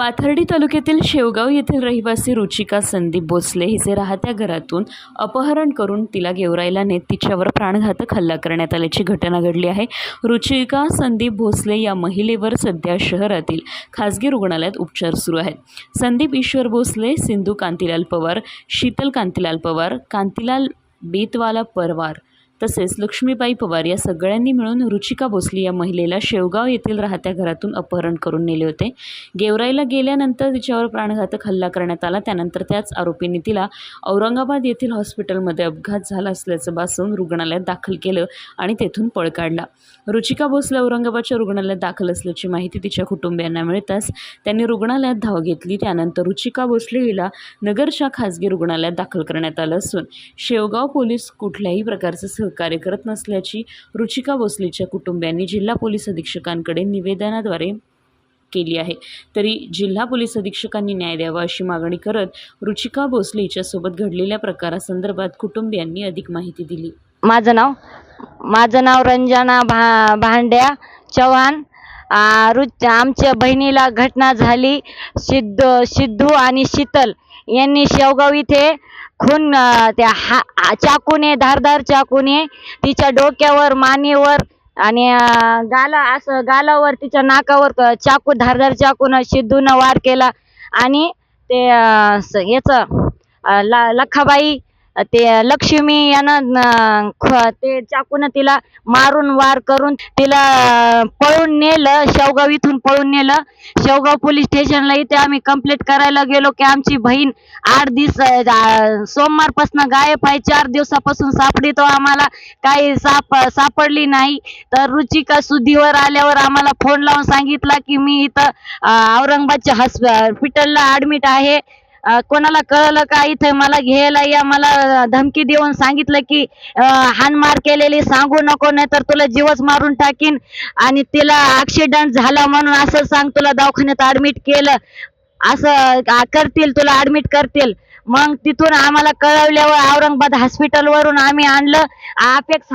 पाथर्डी तालुक्यातील शेवगाव येथील रहिवासी रुचिका संदीप भोसले हिचे राहत्या घरातून अपहरण करून तिला गेवरायला नेत तिच्यावर प्राणघातक हल्ला करण्यात आल्याची घटना घडली आहे. रुचिका संदीप भोसले या महिलेवर सध्या शहरातील खासगी रुग्णालयात उपचार सुरू आहेत. संदीप ईश्वर भोसले सिंधू कांतीलाल पवार शीतल कांतीलाल पवार कांतीलाल बेतवाला परवार तसेच लक्ष्मीबाई पवार या सगळ्यांनी मिळून रुचिका भोसले या महिलेला शेवगाव येथील राहत्या घरातून अपहरण करून नेले होते. गेवराईला गेल्यानंतर तिच्यावर प्राणघातक हल्ला करण्यात आला. त्यानंतर त्याच आरोपींनी तिला औरंगाबाद येथील हॉस्पिटलमध्ये अपघात झाला असल्याचं भासून रुग्णालयात दाखल केलं आणि तेथून पळ काढला. रुचिका भोसले औरंगाबादच्या रुग्णालयात दाखल असल्याची माहिती तिच्या कुटुंबियांना मिळताच त्यांनी रुग्णालयात धाव घेतली. त्यानंतर रुचिका भोसले हिला नगरच्या खासगी रुग्णालयात दाखल करण्यात आलं असून शेवगाव पोलीस कुठल्याही प्रकारचं सहकार्य करत नसल्याची रुचिका भोसलेच्या कुटुंबियांनी जिल्हा पोलीस अधीक्षकांकडे निवेदनाद्वारे केली आहे. तरी जिल्हा पोलीस अधीक्षकांनी न्याय द्यावा अशी मागणी करत रुचिका भोसले हिच्यासोबत घडलेल्या प्रकारासंदर्भात कुटुंबियांनी अधिक माहिती दिली. माझं नाव माझं नाव रंजना भा भांड्या चव्हाण. रुच आमच्या बहिणीला घटना झाली सिद्ध सिद्धू आणि शीतल. यांनी शेवगाव इथे खून त्या हा चाकूने धारदार चाकूने तिच्या डोक्यावर मानेवर आणि गाला असं गालावर तिच्या नाकावर चाकू धारदार चाकून सिद्धूनं वार केला. आणि ते याचं ल ला लखाबाई ते लक्ष्मी यानं ते चाकून तिला मारून वार करून तिला पळून नेलं शेवगाव इथून पळून नेलं. शेवगाव पोलीस स्टेशनला इथे आम्ही कंप्लेंट करायला गेलो की आमची बहीण आठ दिवस सोमवारपासून गायब आहे. चार दिवसापासून सापडी तो आम्हाला. काही साप सापडली नाही. तर रुचिका सुधीवर आल्यावर आम्हाला फोन लावून सांगितला की मी इथं औरंगाबादच्या हॉस्पिटलला ऍडमिट आहे. कोणाला कळलं का इथे मला घ्यायला या मला धमकी देऊन सांगितलं की हानमार केलेली सांगू नको नाही तर तुला जीवच मारून टाकीन. आणि तिला ऍक्सिडेंट झाला म्हणून असं सांग तुला दवाखान्यात ऍडमिट केलं. असं करतील तुला ऍडमिट करतील. मग तिथून आम्हाला कळवल्यावर औरंगाबाद हॉस्पिटल वरून आम्ही आणलं. अपेक्स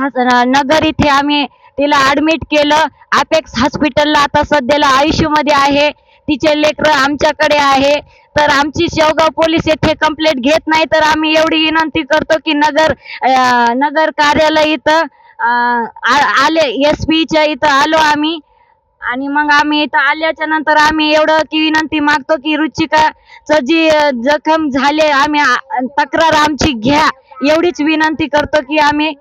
नगर इथे आम्ही तिला ऍडमिट केलं. अपेक्स हॉस्पिटलला आता सध्याला आयुष्यमध्ये आहे. तिचे लेकर आमच्याकडे आहे. तर आमची शेवगाव पोलीस येथे कंप्लेंट घेत नाही तर आम्ही एवढी विनंती करतो की नगर नगर कार्यालय इथं आले एस पीच्या इथं आलो आम्ही. आणि मग आम्ही इथं आल्याच्यानंतर आम्ही एवढं की विनंती मागतो की रुचिकाचं जी जखम झाले आम्ही तक्रार आमची घ्या. एवढीच विनंती करतो की आम्ही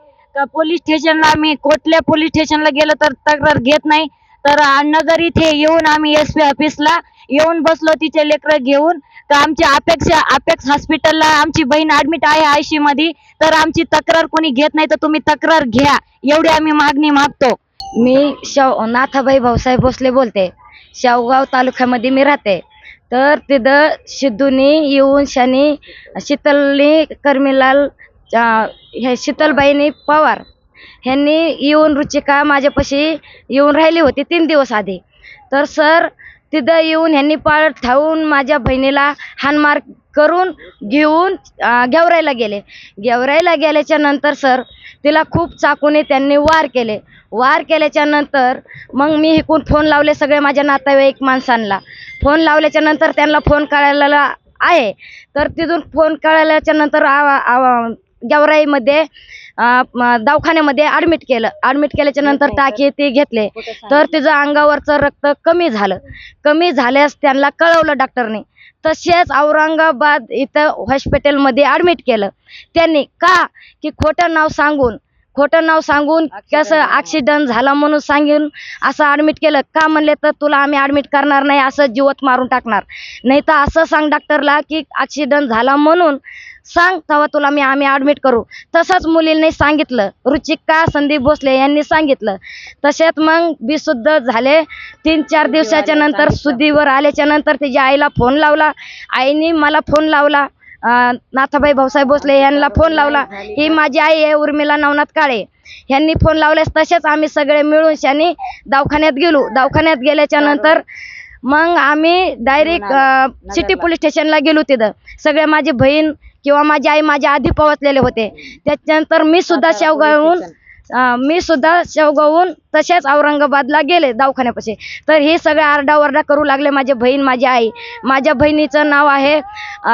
पोलीस स्टेशनला आम्ही कुठल्या पोलीस स्टेशनला गेलो तर तक्रार घेत नाही. तर नगर इथे येऊन आम्ही एस पी ऑफिसला येऊन बसलो तिचे लेकरं घेऊन तर आमच्या अपेक्षा अपेक्स हॉस्पिटलला आमची बहीण ऍडमिट आहे आयशी मध्ये तर आमची तक्रार कोणी घेत नाही तर तुम्ही तक्रार घ्या. एवढी आम्ही मागणी मागतो. मी शव नाथाबाई भाऊसाहेब भोसले बोलते. शेवगाव तालुक्यामध्ये मी राहते. तर तिथं सिद्धूनी येऊन शनी शीतलनी कर्मीलाल हे शीतलबाईनी पवार ह्यांनी येऊन रुचिका माझ्यापाशी येऊन राहिली होती तीन दिवस आधी. तर सर तिथं येऊन ह्यांनी पाळ ठाऊन माझ्या बहिणीला हानमार करून घेऊन घेवरायला गेले. घेवरायला गेल्याच्यानंतर सर तिला खूप चाकूने त्यांनी वार केले. वार केल्याच्यानंतर मग मी इकून फोन लावले सगळे माझ्या नातेवाईक माणसांना. फोन लावल्याच्या नंतर त्यांना फोन कळायला आहे. तर तिथून फोन कळाल्याच्या नंतर आवा- आवा- गेवराईमध्ये दवाखान्यामध्ये ऍडमिट केलं. ऍडमिट केल्याच्यानंतर टाके ते घेतले. तर तिचं अंगावरचं रक्त कमी झालं. कमी झाल्यास त्यांना कळवलं डॉक्टरने तसेच औरंगाबाद इथं हॉस्पिटलमध्ये ऍडमिट केलं. त्यांनी का? की खोटं नाव सांगून खोटं नाव सांगून कसं ऍक्सिडेंट झाला म्हणून सांगून. असं ऍडमिट केलं. का म्हणले तर तुला आम्ही ऍडमिट करणार नाही असं जीवत मारून टाकणार. नाही तर असं सांग डॉक्टरला की ऍक्सिडेंट झाला म्हणून सांग तेव्हा तुला मी आम्ही ऍडमिट करू. तसंच मुलींनी सांगितलं. रुचिका संदीप भोसले यांनी सांगितलं. तसेच मग बेशुद्ध झाले. तीन चार दिवसाच्या नंतर सुद्धीवर आल्याच्यानंतर तिच्या आईला फोन लावला. आईने मला फोन लावला. नाथाबाई भाऊसाहेब भोसले यांना फोन लावला. ही माझी आई आहे उर्मिला नवनाथ काळे. यांनी फोन लावल्यास तसेच आम्ही सगळे मिळून शानी दवाखान्यात गेलो. दवाखान्यात गेल्याच्यानंतर मग आम्ही डायरेक्ट सिटी पोलीस स्टेशनला गेलो तिथं. सगळे माझी बहीण किंवा माझी आई माझ्या आधी पोहोचलेले होते. त्याच्यानंतर मी सुद्धा शेवगावहून मी सुद्धा शेवगावून तसेच औरंगाबादला गेले दवाखान्यापाशी. तर हे सगळे आरडाओरडा करू लागले माझी बहीण माझी आई. माझ्या बहिणीचं नाव आहे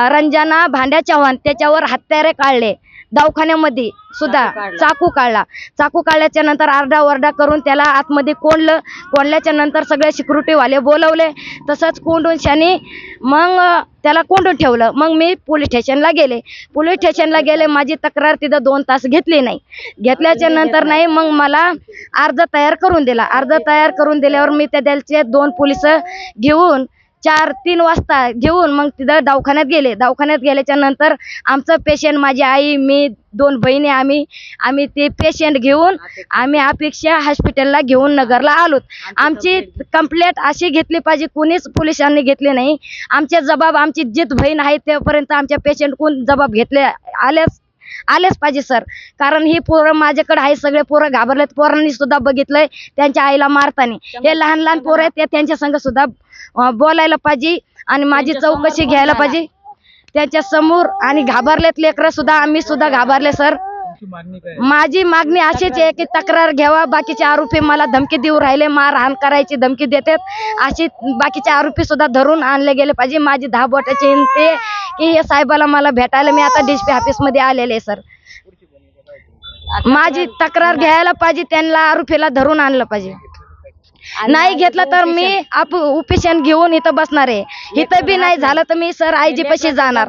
रंजना भांड्या चव्हाण. त्याच्यावर हत्यारे काढले. दवाखान्यामध्ये सुद्धा चाकू काढला. चाकू काढल्याच्या नंतर आरडाओरडा करून त्याला आतमध्ये कोंडलं कोंडल्याच्या नंतर सगळे सिक्युरिटीवाले बोलवले. तसंच कोंडून शानी मग त्याला कोंडून ठेवलं. मग मी पोलीस स्टेशनला गेले. पोलीस स्टेशनला गेले. माझी तक्रार तिथं दोन तास घेतली नाही. घेतल्याच्या नंतर नाही मग मला अर्ज तयार करून दिला. अर्ज तयार करून दिल्यावर मी त्या त्याचे दोन पोलीस घेऊन चार तीन वाजता घेऊन मग तिथं दवाखान्यात गेले. दवाखान्यात गेल्याच्यानंतर आमचं पेशंट माझी आई मी दोन बहिणी आम्ही आम्ही ते पेशंट घेऊन आम्ही अपेक्षा हॉस्पिटलला घेऊन नगरला आलो. आमची कंप्लेंट अशी घेतली पाहिजे कुणीच पोलिसांनी घेतली नाही. आमचे जबाब आमची जित बहीण आहे तेपर्यंत आमच्या पेशंट कोण जबाब घेतले आलेच आलेच पाहिजे सर. कारण ही पोरं माझ्याकडे आहे सगळे पोरं घाबरलेत. पोरांनी सुद्धा बघितलंय त्यांच्या आईला मारताना. हे लहान लहान पोरं आहेत ते त्यांच्या संग सुद्धा बोलायला पाहिजे आणि माझी चौकशी घ्यायला पाहिजे. त्यांच्यासमोर आणि घाबरलेत लेकरं सुद्धा आम्ही सुद्धा घाबरले सर. माझी मागणी अशीच आहे की तक्रार घ्यावा बाकीचे आरोपी मला धमकी देऊ राहिले मारहाण करायची धमकी देतात. अशी बाकीचे आरोपी सुद्धा धरून आणले गेले पाहिजे. माझी दहा बोटाची विनंती की हे साहेबाला मला भेटायला मी आता डीएसपी ऑफिसमध्ये आलेले आहे सर. माझी तक्रार घ्यायला पाहिजे त्यांना आरोपीला धरून आणलं पाहिजे. नाही घेतलं तर मी आप उपेशन घेऊन इथं बसणार आहे. इथं बी नाही झालं तर मी सर आयजी पशी जाणार.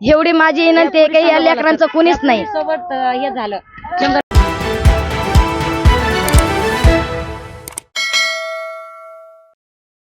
एवढी माझी विनंती आहे की या लेकरांचं कुणीच नाही. सोबत हे झालं.